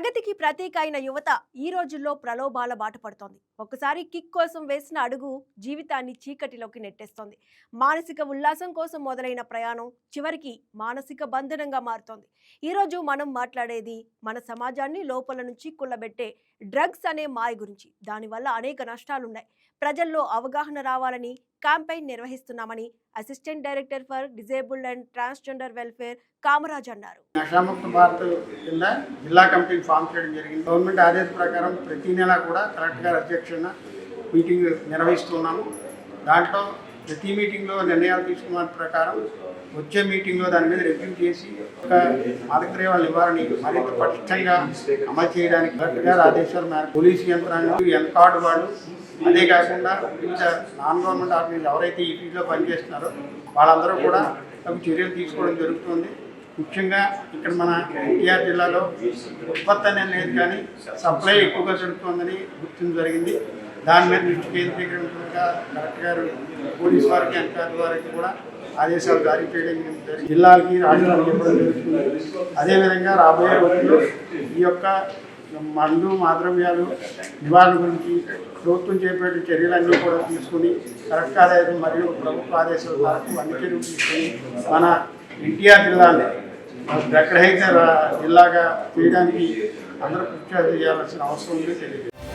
ప్రగతికి ప్రతీక అయిన యువత ఈ రోజుల్లో ప్రలోభాల బాట పడుతోంది. ఒకసారి కిక్ కోసం వేసిన అడుగు జీవితాన్ని చీకటిలోకి నెట్టేస్తోంది. మానసిక ఉల్లాసం కోసం మొదలైన ప్రయాణం చివరికి మానసిక బంధనంగా మారుతోంది. ఈ రోజు మనం మాట్లాడేది మన సమాజాన్ని లోపల నుంచి కుల్లబెట్టే డ్రగ్స్ అనే మాయ గురించి. దానివల్ల అనేక నష్టాలున్నాయి. ప్రజల్లో అవగాహన రావాలని క్యాంపెయిన్ నిర్వహిస్తున్నామని assistant director for disabled and transgender welfare Kamaraj అన్నారు. నషాముక్త భారత్ కింద జిల్లా కమిటీ ఫామ్ చేయడం జరిగింది. గవర్నమెంట్ ఆదేశ ప్రకారం ప్రతి నెల కూడా కలెక్టర్ గారి అధ్యక్షన మీటింగ్ నిర్వహిస్తున్నాము. దాంట్లో ప్రతి మీటింగ్లో నిర్ణయాలు తీసుకున్న ప్రకారం వచ్చే మీటింగ్లో దాని మీద రివ్యూ చేసి ఒక మాదకద్రవ్యాల నివారణ మరింత పటిష్టంగా అమలు చేయడానికి కలెక్టర్ గారి ఆదేశాల మేరకు పోలీసు యంత్రాంగం ఎన్కార్డ్ వాళ్ళు అదే కాకుండా వివిధ నాన్ గవర్నమెంట్ ఆర్గనైజ్ ఎవరైతే ఈ ఫీల్డ్లో పనిచేస్తున్నారో వాళ్ళందరూ కూడా తగు చర్యలు తీసుకోవడం జరుగుతుంది. ముఖ్యంగా ఇక్కడ మన ఎన్టీఆర్ జిల్లాలో ఉత్పత్తి అనేది లేదు కానీ సప్లై ఎక్కువగా జరుగుతుందని గుర్తింపు జరిగింది. దాని మీద దృష్టి కేంద్రీకరించగా కలెక్టర్ గారు పోలీస్ వారికి అధికారుల వారికి కూడా ఆదేశాలు జారీ చేయడం జరిగింది. జిల్లాలకి రాష్ట్రాలకి ఇవ్వడం జరుగుతుంది అదేవిధంగా రాబోయే రోజుల్లో ఈ యొక్క మందు మాద్రవ్యాలు నివారణ గురించి ప్రభుత్వం చేపట్టిన చర్యలన్నీ కూడా తీసుకుని కరెక్ట్ ఆదాయం మరియు ప్రభుత్వ ఆదేశాల మేరకు అన్ని చర్యలు తీసుకుని మన ఎన్టీఆర్ జిల్లాని ఎక్కడైతే జిల్లాగా చేయడానికి అందరూ కృషి చేయాల్సిన అవసరం ఉంది తెలియజేస్తుంది